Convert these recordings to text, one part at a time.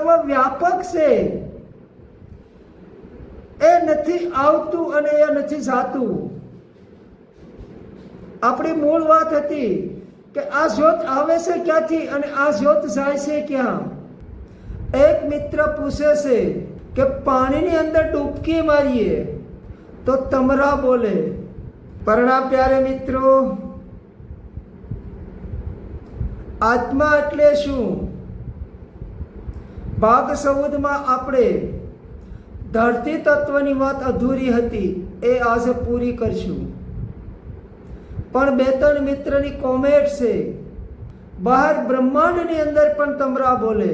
સર્વ વ્યાપક છે. એ નથી આવતું અને એ નથી જાતું. આપણી મૂળ વાત હતી કે આ જ્યોત આવે છે ક્યાંથી અને આ જ્યોત જાય છે ક્યાં? એક મિત્ર પૂછે છે કે પાણીની અંદર ડૂબકી મારીએ તો તમરા બોલે પરણા પ્યારે મિત્રો, આત્મા એટલે શું? ભાગ સૌદમાં આપણે ધરતી તત્વની વાત અધૂરી હતી, એ આજે પૂરી કરશું. પણ બે ત્રણ મિત્રની કોમેન્ટ છે, બહાર બ્રહ્માંડની અંદર પણ તમરા બોલે,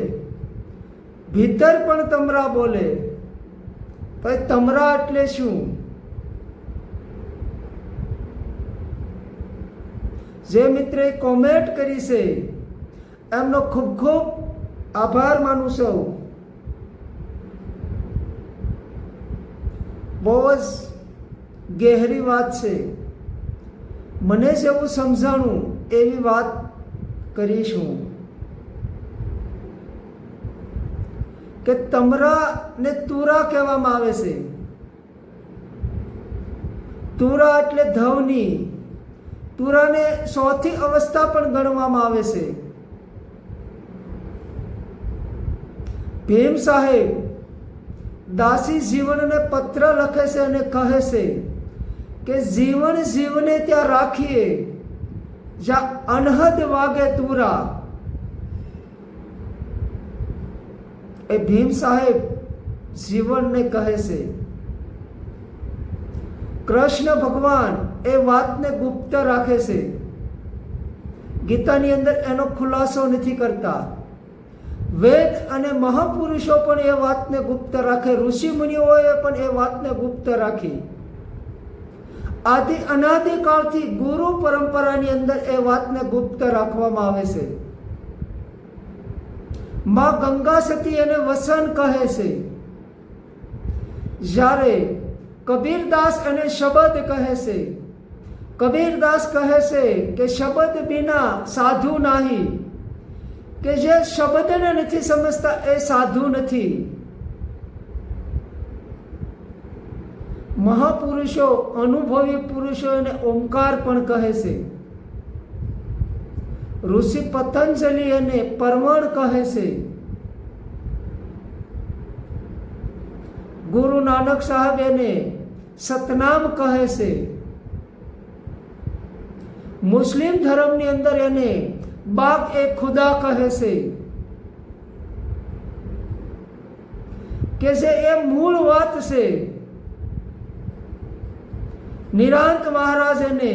ભીતર પણ તમરા બોલે ભાઈ તમરા એટલે શું? જે મિત્રે કોમેન્ટ કરી છે, એમનો ખૂબ ખૂબ આભાર માનું સૌ બહુ જ ગહેરી વાત છે. મને જેવું સમજાણું એવી વાત કરીશું કે તમરા ને તુરા કહેવામાં આવે છે. તુરા એટલે ધવની. તુરાને સૌથી અવસ્થા પણ ગણવામાં આવે છે. ભીમ સાહેબ દાસી જીવનને પત્ર લખે છે અને કહે છે કે જીવન જીવને ત્યાં રાખીએ, જ્યાં અનહદ વાગે તુરા. એ ભીમ સાહેબ જીવનને કહે છે, કૃષ્ણ ભગવાન એ વાતને ગુપ્ત રાખે છે. ગીતાની અંદર એનો ખુલાસો નથી કરતા. વેદ અને મહાપુરુષો પણ એ વાતને ગુપ્ત રાખે, ઋષિ મુનિઓએ પણ એ વાતને ગુપ્ત રાખી. આદિ અનાદિકાળથી ગુરુ પરંપરાની અંદર એ વાતને ગુપ્ત રાખવામાં આવે છે. માં ગંગા સતી એને વસન કહે છે. જ્યારે કબીરદાસ અને શબ્દ કહે છે. કબીરદાસ કહે છે કે શબ્દ બિના સાધુ નહીં. કે જે શબ્દને નથી સમજતા એ સાધુ નથી. મહાપુરુષો, અનુભવી પુરુષો એને ઓમકાર પણ કહે છે. ઋષિ પતંજલિ એને પરમણ કહે છે. ગુરુ નાનક સાહેબ એને સતનામ કહે છે. મુસ્લિમ ધર્મની અંદર એને બાપ એ ખુદા કહે છે કે જે એ મૂળ વાત છે નિરાંત મહારાજ એને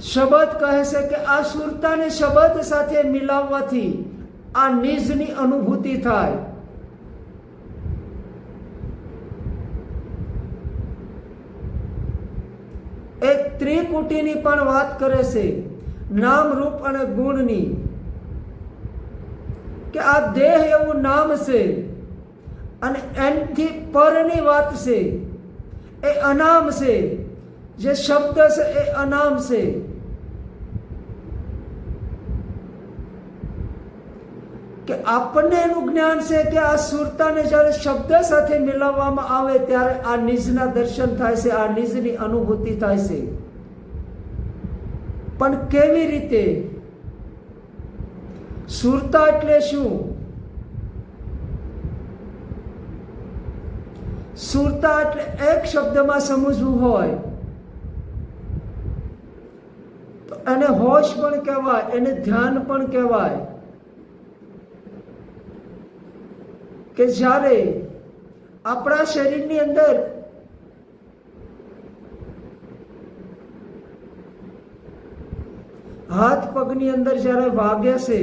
શબ્દ કહે છે કે આ સુરતાને શબ્દ સાથે મિલાવવાથી આ નિજની અનુભૂતિ થાય એક ત્રિકુટીની પણ વાત કરે છે. નામ રૂપ અને ગુણની. કે આ દેહ એવું નામ છે અને એનથી પરની વાત છે. એ અનામ છે. જે શબ્દ છે એ અનામ છે કે આપણને એનું જ્ઞાન છે કે આ સુરતાને જ્યારે શબ્દ સાથે મિલાવવામાં આવે ત્યારે આ નિજના દર્શન થાય છે, આ નિજની અનુભૂતિ થાય છે. પણ કેવી રીતે? સુરતા એટલે શું? સુરતા એટલે એક શબ્દમાં સમજવું હોય. તો એને હોશ પણ કહેવાય, એને ધ્યાન પણ કહેવાય. કે જ્યારે આપણા શરીરની અંદર હાથ પગની અંદર જ્યારે વાગે છે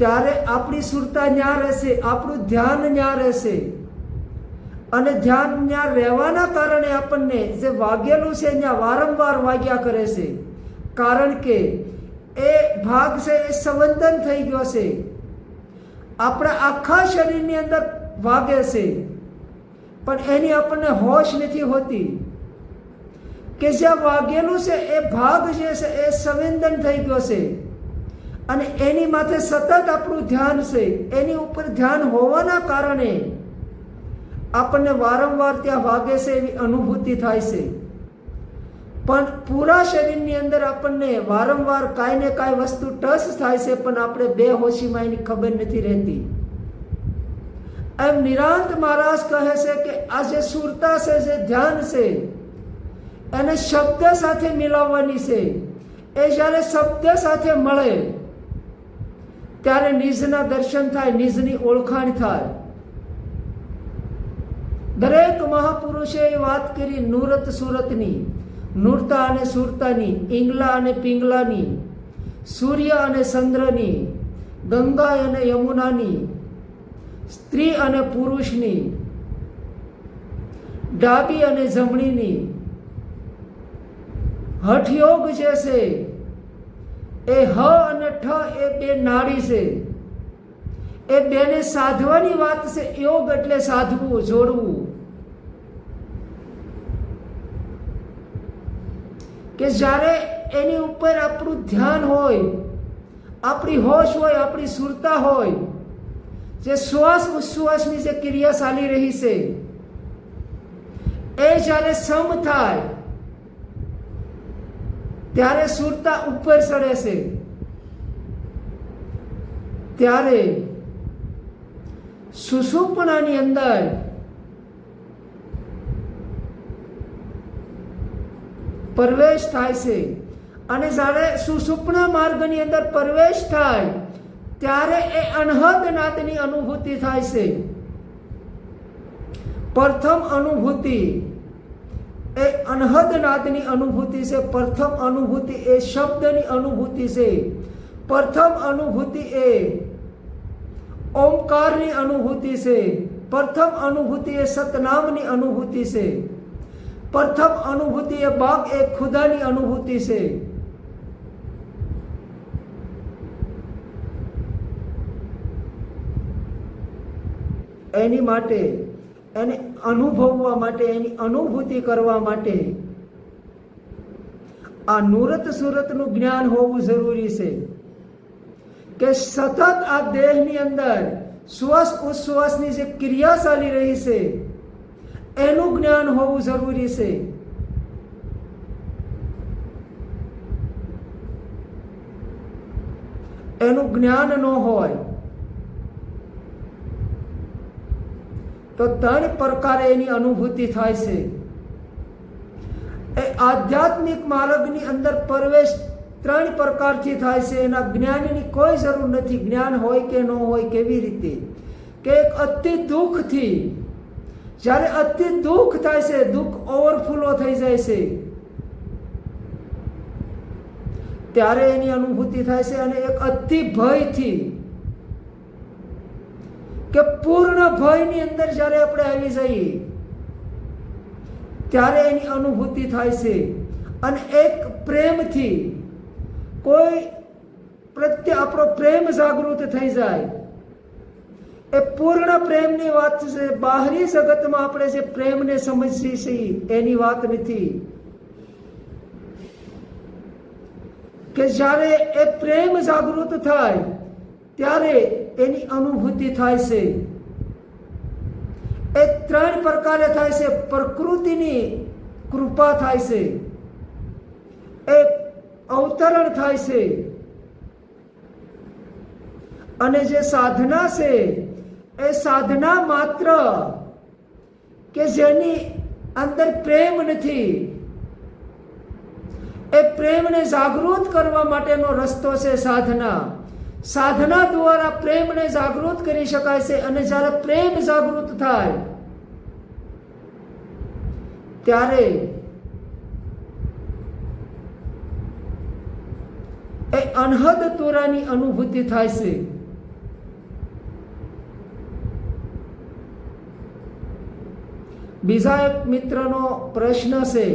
ત્યારે આપણી સુરતા ન્યા રહેશે, આપણું ધ્યાન ન્યા રહેશે. અને ધ્યાન ત્યાં રહેવાના કારણે આપણને જે વાગેલું છે ત્યાં વારંવાર વાગ્યા કરે છે. કારણ કે એ ભાગ છે એ સંવંદન થઈ ગયો છે. આપણા આખા શરીરની અંદર વાગે છે. પણ એની આપણને હોશ નથી હોતી. કે જ્યાં વાગેલું છે, એ ભાગ જે છે, એ સંવેદન થઈ ગયો છે. અને એની માથે સતત આપણું ધ્યાન છે. એની ઉપર ધ્યાન હોવાના કારણે આપણને વારંવાર ત્યાં વાગે છે એવી અનુભૂતિ થાય છે. પણ પૂરા શરીરની અંદર આપણને વારંવાર કાંઈ ને કાંઈ વસ્તુ ટચ થાય છે, પણ આપણે બે હોશીમાં એની ખબર નથી રહેતી. એમ નિરાંત મહારાજ કહે છે કે આ જે સુરતા છે, જે ધ્યાન છે, એને શબ્દ સાથે મિલાવવાની છે. એ જ્યારે શબ્દ સાથે મળે, ત્યારે નિજના દર્શન થાય, નિજની ઓળખાણ થાય. દરેક મહાપુરુષે એ વાત કરી, નુરત સુરતની. નૂરતા અને સુરતાની ઇંગલા અને પિંગલાની, સૂર્ય અને ચંદ્રની, ગંગા અને યમુનાની, સ્ત્રી અને પુરુષની, ડાબી અને જમણીની હઠયોગ જે છે, એ હ અને ઠ એ બે નાડી છે. એ બેને સાધવાની વાત છે, યોગ એટલે સાધવું, જોડવું. કે જ્યારે એની ઉપર આપણું ધ્યાન હોય, આપણી હોશ હોય, આપણી સુરતા હોય, જે શ્વાસ ઉશ્વાસની જે ક્રિયા ચાલી રહી છે, એ જ્યારે સમ થાય, ત્યારે સુરતા ઉપર ચડે છે. ત્યારે સુસુપણાની અંદર પ્રવેશ થાય છે. અને જ્યારે સુસુપ્ન માર્ગની અંદર પ્રવેશ થાય, ત્યારે એ અનહદ નાદની અનુભૂતિ થાય છે. પ્રથમ અનુભૂતિ એ અનહદ નાદની અનુભૂતિ છે. પ્રથમ અનુભૂતિ એ શબ્દની અનુભૂતિ છે. પ્રથમ અનુભૂતિ એ ઓમકારની અનુભૂતિ છે. પ્રથમ અનુભૂતિ એ સતનામની અનુભૂતિ છે. પ્રથમ અનુભૂતિ એ બાગ એ ખુદાની અનુભૂતિ છે. એની માટે, એને અનુભવવા માટે, એની અનુભૂતિ કરવા માટે આ નુરત સુરતનું જ્ઞાન હોવું જરૂરી છે કે સતત આ દેહની અંદર શ્વાસ ઉશ્વાસની જે ક્રિયા ચાલી રહી છે એનું જ્ઞાન હોવું જરૂરી છે. એનું જ્ઞાન ન હોય તો ત્રણ પ્રકારે એની અનુભૂતિ થાય છે. એ આધ્યાત્મિક માર્ગની અંદર પ્રવેશ ત્રણ પ્રકારથી થાય છે. એના જ્ઞાનની કોઈ જરૂર નથી. જ્ઞાન હોય કે ન હોય કેવી રીતે? કે એક અતિ દુઃખથી જ્યારે અતિ દુઃખ થાય છે, દુઃખ ઓવરફ્લો થઈ જાય છે, ત્યારે એની અનુભૂતિ થાય છે અને એક અતિ ભયથી કે પૂર્ણ ભયની અંદર જ્યારે આપણે આવી જઈએ, ત્યારે એની અનુભૂતિ થાય છે અને એક પ્રેમથી કોઈ પ્રત્યે આપણો પ્રેમ જાગૃત થઈ જાય. એ પૂર્ણ પ્રેમની વાત છે. બહારી જગતમાં આપણે જે પ્રેમને સમજીએ છીએ, એની વાત નથી. કે જ્યારે એ પ્રેમ જાગૃત થાય, ત્યારે એની અનુભૂતિ થાય છે. એ ત્રણ પ્રકારે થાય છે. પ્રકૃતિની કૃપા થાય છે. એ અવતરણ થાય છે. અને જે સાધના છે એ સાધના માત્ર કે જેની અંદર પ્રેમ નથી, એ પ્રેમને જાગૃત કરવા માટેનો રસ્તો છે સાધના. સાધના દ્વારા પ્રેમને જાગૃત કરી શકાય છે અને જ્યારે પ્રેમ જાગૃત થાય, ત્યારે એ અનહદ તોરાની અનુભૂતિ થાય છે. બીજા એક મિત્રનો પ્રશ્ન છે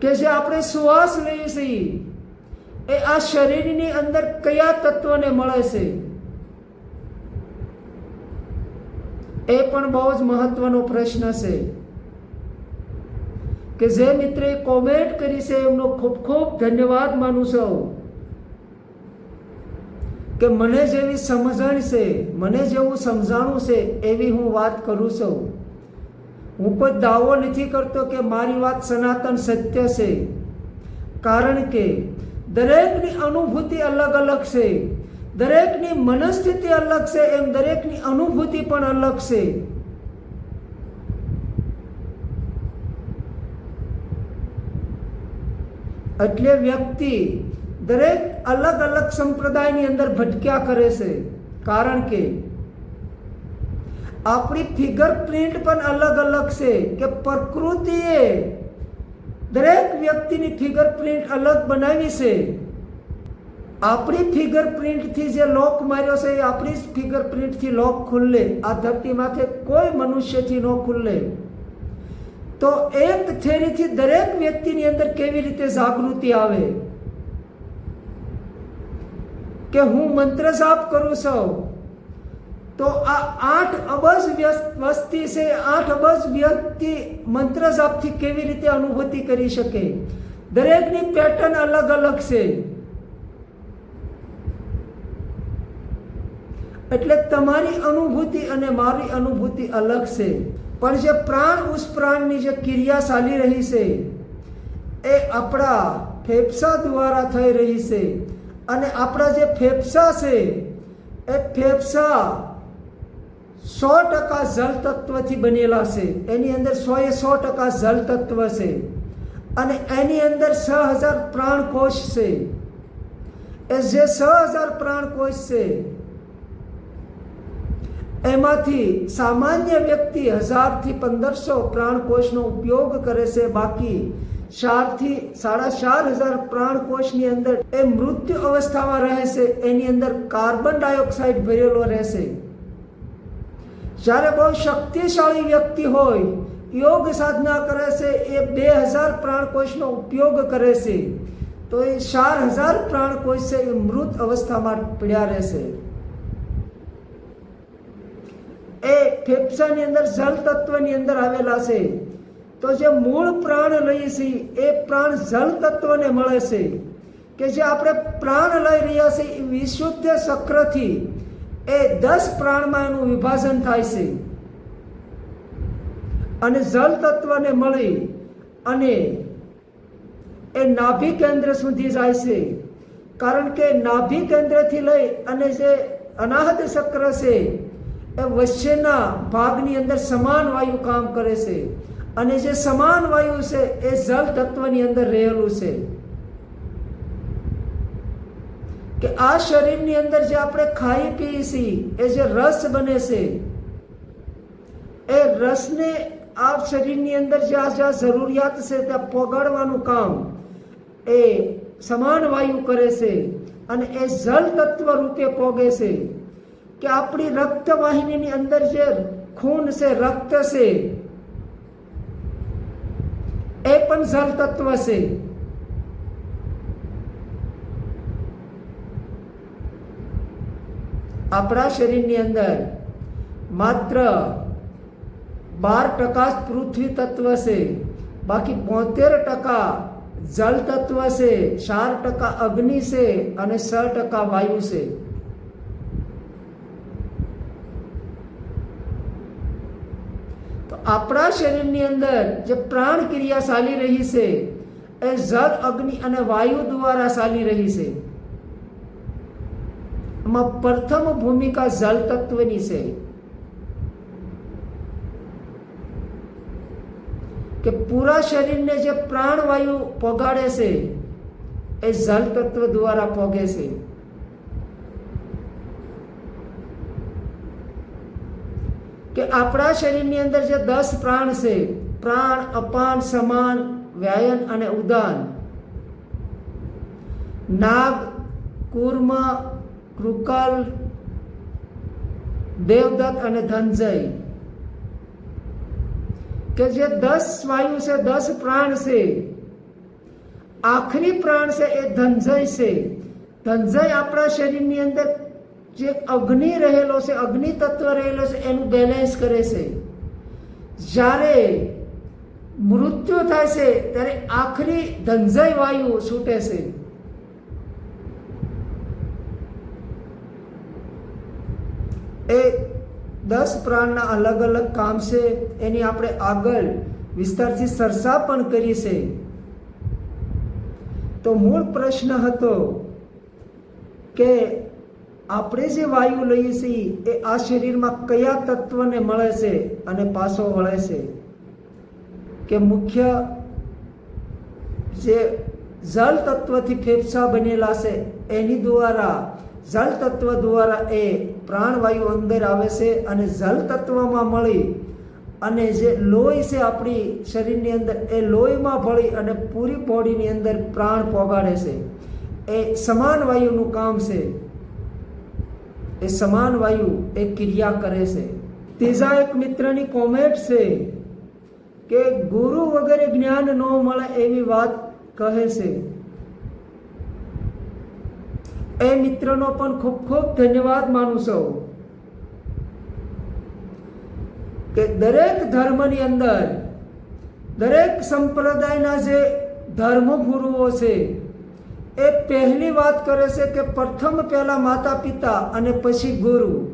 કે જે આપણે શ્વાસ લઈએ છીએ, એ આ શરીરની અંદર કયા તત્વને મળે છે? એ પણ બહુ જ મહત્વનો પ્રશ્ન છે કે જે મિત્રે કોમેન્ટ કરી છે, એમનો ખૂબ ખૂબ ધન્યવાદ માનું છું. કે મને જેવી સમજણ છે, મને જેવું સમજાણું છે, એવી હું વાત કરું છું. હું કોઈ દાવો નથી કરતો કે મારી વાત સનાતન સત્ય છે. કારણ કે દરેકની અનુભૂતિ અલગ અલગ છે. દરેકની મનસ્થિતિ અલગ છે એમ દરેકની અનુભૂતિ પણ અલગ છે. એટલે વ્યક્તિ દરેક અલગ અલગ સંપ્રદાયની અંદર ભટક્યા કરે છે કારણ કે આપણી ફિગર પ્રિન્ટ પણ અલગ અલગ છે કે પ્રકૃતિએ દરેક વ્યક્તિની ફિગર પ્રિન્ટ અલગ બનાવી છે આપણી ફિગર પ્રિન્ટથી જે લોક માર્યો છે એ આપણી જ ફિગર પ્રિન્ટથી લોક ખુલ્લે આ ધરતી માથે કોઈ મનુષ્યથી ન ખુલ્લે તો એક થેરીથી દરેક વ્યક્તિની અંદર કેવી રીતે જાગૃતિ આવે કે હું મંત્ર જાપ કરું છું. તો આ આઠ અબજ વસ્તી છે, આઠ અબજ વ્યક્તિ મંત્ર જાપથી કેવી રીતે અનુભૂતિ કરી શકે? દરેકની પેટર્ન અલગ અલગ છે. એટલે તમારી અનુભૂતિ અને મારી અનુભૂતિ અલગ છે. પણ જે પ્રાણ ઉષ્પ્રાણની જે ક્રિયા ચાલી રહી છે, એ આપણા ફેફસા દ્વારા થઈ રહી છે. અને આપણા જે ફેફસા છે, એ ફેફસા સો ટકા જળ તત્વથી બનેલા છે. એની અંદર સો એ સો ટકા જળ તત્વ છે. અને એની અંદર છ હજાર પ્રાણકોષ છે. એ જે છ હજાર પ્રાણકોષ છે, એમાંથી સામાન્ય વ્યક્તિ હજારથી પંદરસો પ્રાણકોષનો ઉપયોગ કરે છે. બાકી ચારથી સાડા ચાર હજાર પ્રાણકોશની અંદર એ મૃત્યુ અવસ્થામાં રહે છે એની અંદર કાર્બન ડાયોક્સાઇડ ભરેલો રહેશે જ્યારે બહુ શક્તિશાળી વ્યક્તિ હોય યોગ સાધના કરે છે એ બે હજાર પ્રાણકોશનો ઉપયોગ કરે છે તો એ ચાર હજાર પ્રાણકોશ છે એ મૃત અવસ્થામાં પડ્યા રહેશે એ ફેફસાની અંદર જલ તત્વની અંદર આવેલા છે તો જે મૂળ પ્રાણ લઈએ છીએ એ પ્રાણ જળ તત્વને મળે છે. કે જે આપણે પ્રાણ લઈ રહ્યા છીએ એ વિશુદ્ધ ચક્રથી એ દસ પ્રાણમાં એનું વિભાજન થાય છે. અને જલ તત્વને મળી અને એ નાભિ કેન્દ્ર સુધી જાય છે. કારણ કે નાભિ કેન્દ્રથી લઈ અને જે અનાહત ચક્ર છે, એ વચ્ચેના ભાગની અંદર સમાન વાયુ કામ કરે છે. અને જે સમાન વાયુ છે, એ જલ તત્વની અંદર રહેલું છે. કે આ શરીરની અંદર જે આપણે ખાઈ પીએ છીએ, એ જે રસ બને છે, એ રસને આ શરીરની અંદર જ્યાં જ્યાં જરૂરિયાત છે, ત્યાં પોગાડવાનું કામ, એ સમાન વાયુ કરે છે અને એ જલ તત્વ રૂપે પોગે છે. કે આપણી રક્ત વાહિનીની અંદર જે ખૂન છે, રક્ત છે એ પણ જળ તત્વ છે. આપણા શરીરની અંદર માત્ર બાર ટકા પૃથ્વી તત્વ છે. બાકી બોતેર ટકા જળ તત્વ છે, ચાર ટકા અગ્નિ છે અને છ ટકા વાયુ છે તો આપણા શરીરની અંદર જે પ્રાણ ક્રિયા ચાલી રહી છે, એ જળ, અગ્નિ અને વાયુ દ્વારા ચાલી રહી છે. એમાં પ્રથમ ભૂમિકા જળ તત્વની છે. કે પૂરા શરીરને જે પ્રાણવાયુ પોગાડે છે, એ જળ તત્વ દ્વારા પોગે છે. કે આપણા શરીરની અંદર જે દસ પ્રાણ છે, પ્રાણ, અપાન, સમાન, વ્યાયન અને ઉદાન. નાગ, કુર્મ, કૃકલ, દેવદત્ત અને ધનજય. કે જે દસ વાયુ છે, દસ પ્રાણ છે, આખરી પ્રાણ છે એ ધનજય છે. ધનજય આપણા શરીરની અંદર જે અગ્નિ રહેલો છે અગ્નિ તત્વ રહેલો છે, એનું બેલેન્સ કરે છે. જ્યારે મૃત્યુ થાય છે, ત્યારે આખરી ધંજય વાયુ છૂટે છે. એ દસ પ્રાણના અલગ અલગ કામ છે, એની આપણે આગળ વિસ્તારથી સરસા પણ કરી છે. તો મૂળ પ્રશ્ન હતો કે આપણે જે વાયુ લઈએ છીએ, એ આ શરીરમાં કયા તત્વને મળે છે અને પાછો વળે છે? કે મુખ્ય જે જળ તત્વથી ફેફસા બનેલા છે, એની દ્વારા જળ તત્વ દ્વારા એ પ્રાણવાયુ અંદર આવે છે અને જળ તત્વમાં મળી અને જે લોહી છે આપણી શરીરની અંદર, એ લોહીમાં ભળી અને પૂરી બોડીની અંદર પ્રાણ પોગાડે છે. એ સમાન વાયુનું કામ છે. એ સમાન વાયુ એ ક્રિયા કરે છે. ત્રીજા એક મિત્રની કોમેન્ટ છે કે ગુરુ વગેરે જ્ઞાન ન મળે એવી વાત કહે છે. એ મિત્રનો પણ ખૂબ ખૂબ ધન્યવાદ માનું છું. કે દરેક ધર્મની અંદર દરેક સંપ્રદાયના જે ધર્મ ગુરુઓ છે એ પહેલી વાત કરે છે કે પ્રથમ પહેલા માતા પિતા અને પછી ગુરુ.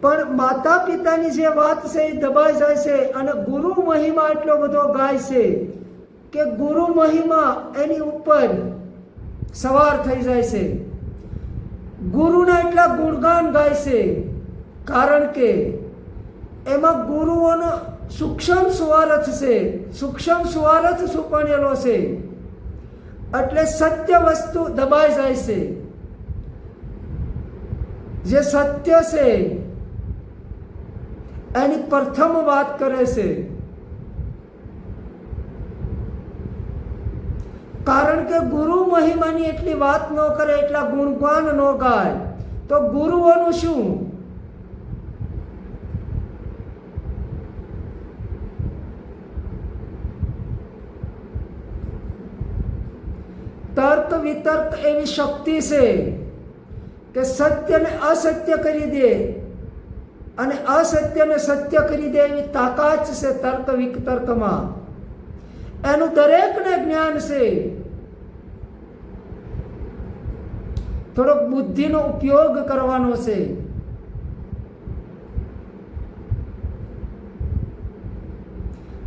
પણ માતા પિતાની જે વાત છે એ દબાઈ જાય છે અને ગુરુ મહિમા એટલો બધો ગાય છે કે ગુરુ મહિમા એની ઉપર સવાર થઈ જાય છે. ગુરુના એટલા ગુણગાન ગાય છે. કારણ કે એમાં ગુરુઓનો સૂક્ષ્મ સ્વાર્થ છે. સૂક્ષ્મ સ્વાર્થ સુપણેલો છે. એટલે સત્ય વસ્તુ દબાઈ જાય છે. જે સત્ય છે, એની પ્રથમ વાત કરે છે. કારણ કે ગુરુ મહિમાની એટલી વાત ન કરે, એટલા ગુણગાન ન ગાય. તો ગુરુઓનું શું? તર્ક એવી શક્તિ છે કે સત્યને અસત્ય કરી દે અને અસત્યને સત્ય કરી દે એવી તાકાત છે તર્ક વિતર્કમાં એનું દરેકને જ્ઞાન છે થોડોક બુદ્ધિનો ઉપયોગ કરવાનો છે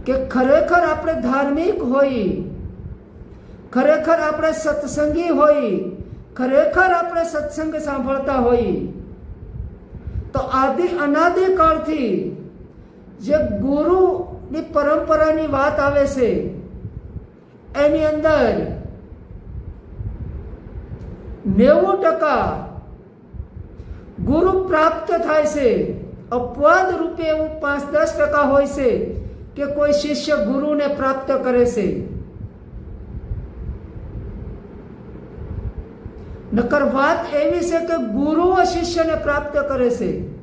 કે ખરેખર આપણે ધાર્મિક હોઈ ખરેખર આપણે સત્સંગી હોઈ ખરેખર આપણે સત્સંગ સાંભળતા હોઈ તો આદિ અનાદિ કાળથી જે ગુરુની પરંપરાની વાત આવે છે, એની અંદર નેવું ટકા ગુરુ પ્રાપ્ત થાય છે. અપવાદ રૂપે એવું પાંચ દસ ટકા હોય છે કે કોઈ શિષ્ય ગુરુને પ્રાપ્ત કરે છે. નકર વાત એવી છે કે ગુરુઓ શિષ્યને પ્રાપ્ત કરે છે.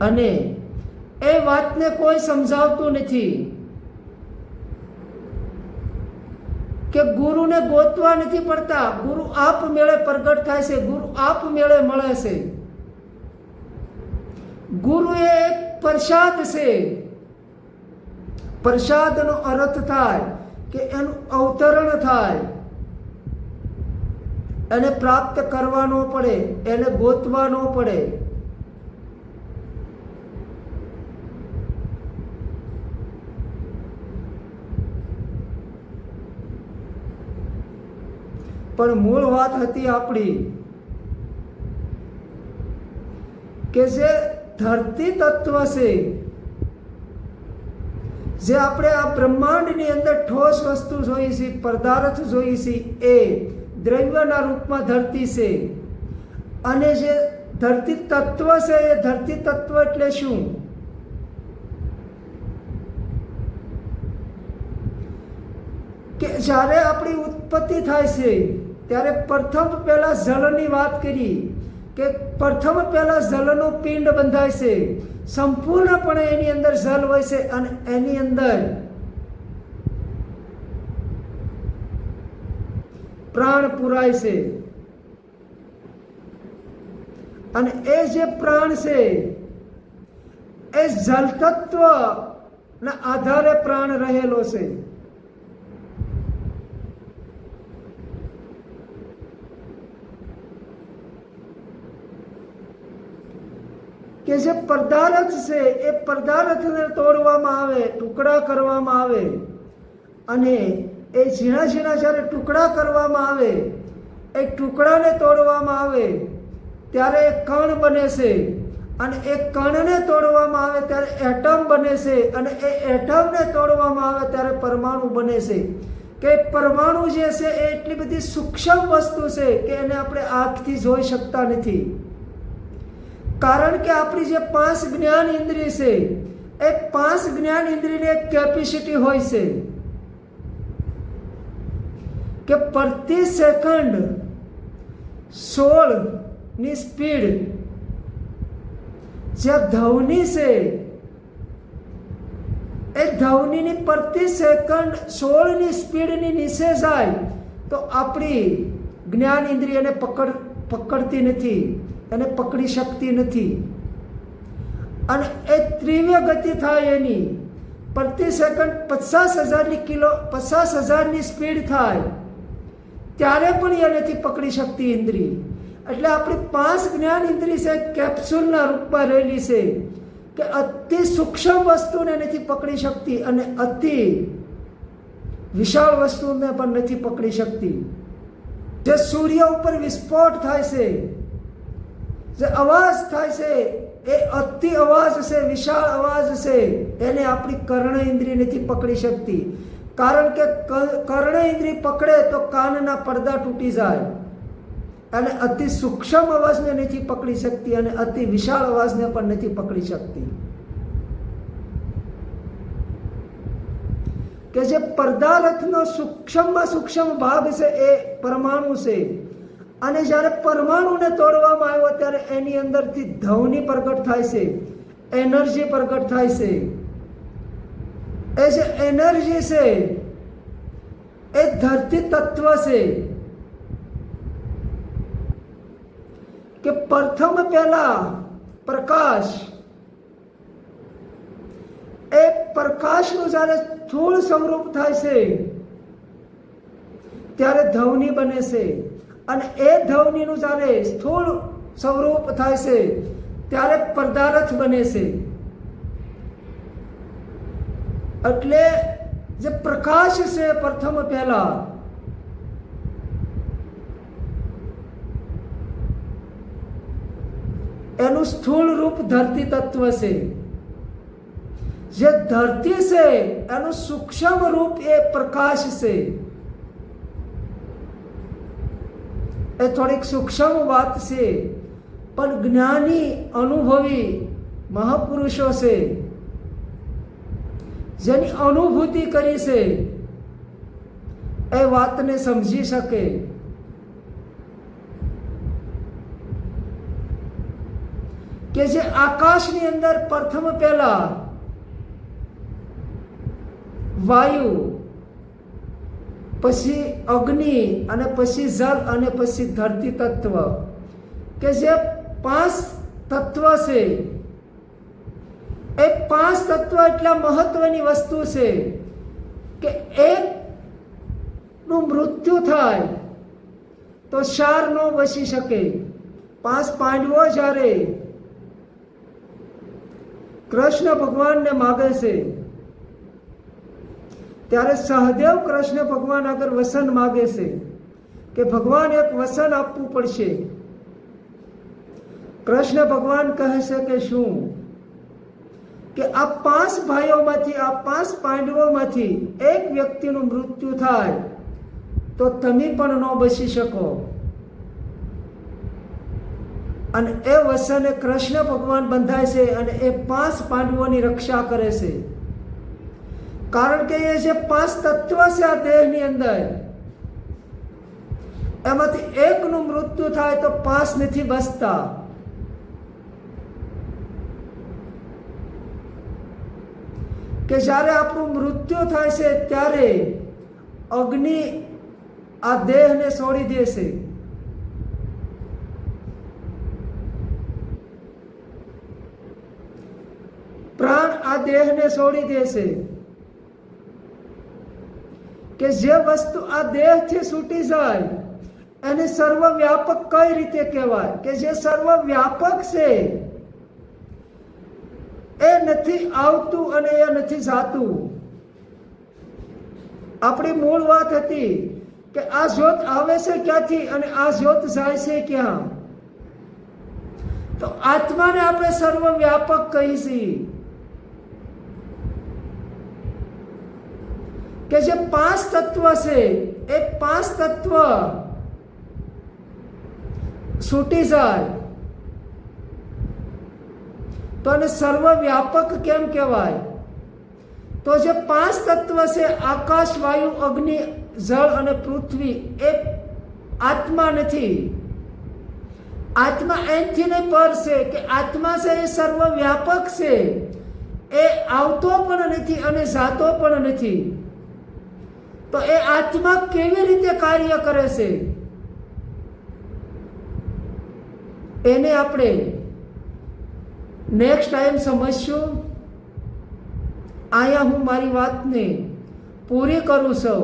અને એ વાતને કોઈ સમજાવતું નથી કે ગુરુને ગોતવા નથી પડતા. ગુરુ આપ મેળે પ્રગટ થાય છે. ગુરુ આપ મેળે મળે છે. ગુરુ એ એક પ્રસાદ છે. પ્રસાદનો અર્થ થાય કે એનું અવતરણ થાય. એને પ્રાપ્ત કરવાનો પડે, એને ગોતવાનો પડે. પણ મૂળ વાત હતી આપણી કે જે ધરતી તત્વ છે. જે આપણે આ બ્રહ્માંડની અંદર ઠોસ વસ્તુ જોઈએ છે, પદાર્થ જોઈએ છે, એ દ્રવ્યના રૂપમાં ધરતી છે. અને જે ધરતી તત્વ છે, એ ધરતી તત્વ એટલે શું? કે જ્યારે આપણી ઉત્પત્તિ થાય છે, ત્યારે પ્રથમ પહેલા જળની વાત કરી કે પ્રથમ પહેલા જલનું પિંડ બંધાય છે. સંપૂર્ણપણે એની અંદર જલ હોય છે અને એની અંદર પ્રાણ પુરાય છે. અને એ જે પ્રાણ છે, એ જલ તત્વ ના આધારે પ્રાણ રહેલો છે. કે જે પદાર્થ છે, એ પદાર્થને તોડવામાં આવે, ટુકડા કરવામાં આવે. અને એ ઝીણા ઝીણા જ્યારે ટુકડા કરવામાં આવે એ ટુકડાને તોડવામાં આવે, ત્યારે એ કણ બને છે. અને એ કણને તોડવામાં આવે ત્યારે એટમ બને છે. અને એ એટમને તોડવામાં આવે ત્યારે પરમાણુ બને છે. કે પરમાણુ જે છે, એ એટલી બધી સૂક્ષ્મ વસ્તુ છે કે એને આપણે આંખથી જોઈ શકતા નથી. કારણ કે આપણી જે પાંચ જ્ઞાન ઇન્દ્રિય છે એ પાંચ જ્ઞાન ઇન્દ્રિયની એક કેપેસિટી હોય છે. કે પ્રતિ સેકન્ડ સોળની સ્પીડ જે ધવની છે, એ ધવનીની પ્રતિ સેકન્ડ સોળની સ્પીડની નીચે જાય, તો આપણી જ્ઞાન ઇન્દ્રિયને પકડ, પકડતી નથી. એને પકડી શકતી નથી. અને એ ત્રિવ્ય ગતિ થાય એની. પ્રતિ સેકન્ડ પચાસ હજારની કિલો, પચાસ હજારની સ્પીડ થાય. ત્યારે પણ એ નથી પકડી શકતી ઇન્દ્રિય. એટલે આપણી પાંચ જ્ઞાન ઇન્દ્રિય છે કેપ્સ્યુલના રૂપમાં રહેલી છે, કે અતિ સૂક્ષ્મ વસ્તુને નથી પકડી શકતી અને અતિ વિશાળ વસ્તુને પણ નથી પકડી શકતી. જે સૂર્ય ઉપર વિસ્ફોટ થાય છે જે અવાજ થાય છે, એ અતિ અવાજ છે, વિશાળ અવાજ છે, એને આપણી કર્ણ ઇન્દ્રિય નથી પકડી શકતી. કારણ કે કર્ણ ઇન્દ્રિય પકડે તો કાનના પડદા તૂટી જાય. અને અતિ સૂક્ષ્મ અવાજને નથી પકડી શકતી અને અતિ વિશાળ અવાજને પણ નથી પકડી શકતી. કે જે પદાર્થનો સૂક્ષ્મમાં સૂક્ષ્મ ભાગ છે, એ પરમાણુ છે. અને જ્યારે પરમાણુને તોડવામાં આવ્યો ત્યારે એની અંદરથી ધવની પ્રગટ થાય છે, એનર્જી પ્રગટ થાય છે. એ જે એનર્જી છે, એ ધરતી તત્વ છે. કે પ્રથમ પહેલા પ્રકાશ, એ પ્રકાશનું જ્યારે સ્થૂળ સ્વરૂપ થાય છે, ત્યારે ધવની બને છે. અને એ ધવનીનું જ્યારે સ્થૂળ સ્વરૂપ થાય છે, ત્યારે પદાર્થ બને છે. એટલે જે પ્રકાશ છે પ્રથમ પહેલા, એનું સ્થૂળ રૂપ ધરતી તત્વ છે. જે ધરતી છે, એનું સૂક્ષ્મ રૂપ એ પ્રકાશ છે. એ થોડીક સૂક્ષ્મ વાત છે, પણ જ્ઞાની અનુભવી મહાપુરુષો છે. જેની અનુભૂતિ કરી છે, એ વાતને સમજી શકે. કે જે આકાશની અંદર પ્રથમ પહેલા વાયુ પછી અગ્નિ અને પછી જળ અને પછી ધરતી તત્વ. કે જે પાંચ તત્વ છે. એ પાંચ તત્વ એટલા મહત્વની વસ્તુ છે કે એક નું મૃત્યુ થાય તો ચાર નો બસી શકે. પાંચ પાંડવો જ્યારે કૃષ્ણ ભગવાનને માગે છે ત્યારે સહદેવ કૃષ્ણ ભગવાન આગળ વસન માગે છે કે ભગવાન એક વસન આપવું પડશે. કૃષ્ણ ભગવાન કહે છે કે શું? કે આ પાંચ ભાઈઓમાંથી, આ પાંચ પાંડવોમાંથી એક વ્યક્તિનું મૃત્યુ થાય, તો તમે પણ ન બચી શકો. અને એ વસને કૃષ્ણ ભગવાન બંધાય છે અને એ પાંચ પાંડવોની રક્ષા કરે છે. કારણ કે એ જે પાંચ તત્વ છે આ દેહની અંદર, એમાંથી એકનું મૃત્યુ થાય તો પાંચ નથી બચતા. કે જ્યારે આપણું મૃત્યુ થાય છે ત્યારે અગ્નિ આ દેહને છોડી દેશે પ્રાણ આ દેહને છોડી દેશે કે જે વસ્તુ આ દેહથી છૂટી જાય, એને સર્વવ્યાપક કઈ રીતે કહેવાય? કે જે સર્વવ્યાપક છે, એ નથી આવતું અને એ નથી જાતું. આપણી મૂળ વાત હતી કે આ જ્યોત આવે છે ક્યાંથી અને આ જ્યોત જાય છે ક્યાં? તો આત્માને આપણે સર્વવ્યાપક કહી છીએ કે જે પાંચ તત્વ છે, એ પાંચ તત્વ છૂટી જાય. તો એને સર્વવ્યાપક કેમ કહેવાય? તો જે પાંચ તત્વ છે, આકાશ, વાયુ, અગ્નિ, જળ અને પૃથ્વી, એ આત્મા નથી. આત્મા એનથી ને પર છે કે આત્મા છે એ સર્વવ્યાપક છે. એ આવતો પણ નથી અને જાતો પણ નથી. તો એ આત્મા કેવી રીતે કાર્ય કરે છે? એને આપણે નેક્સ્ટ ટાઈમ સમજશું? અહીંયા હું મારી વાતને પૂરી કરું સૌ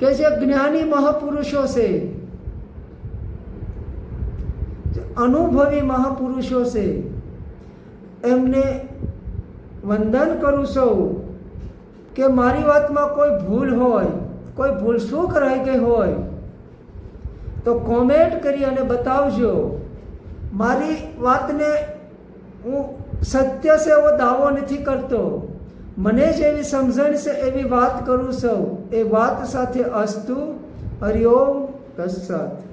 કે જે જ્ઞાની મહાપુરુષો છે અનુભવી મહાપુરુષો છે, એમને વંદન કરું છું. કે મારી વાતમાં કોઈ ભૂલ હોય, કોઈ ભૂલ શું રહી ગઈ હોય, તો કોમેન્ટ કરી અને બતાવજો. મારી વાતને હું સત્ય છે એવો દાવો નથી કરતો. મને જેવી સમજણ છે એવી વાત કરું છું. એ વાત સાથે અસ્તુ. હરિઓમ તત્સત.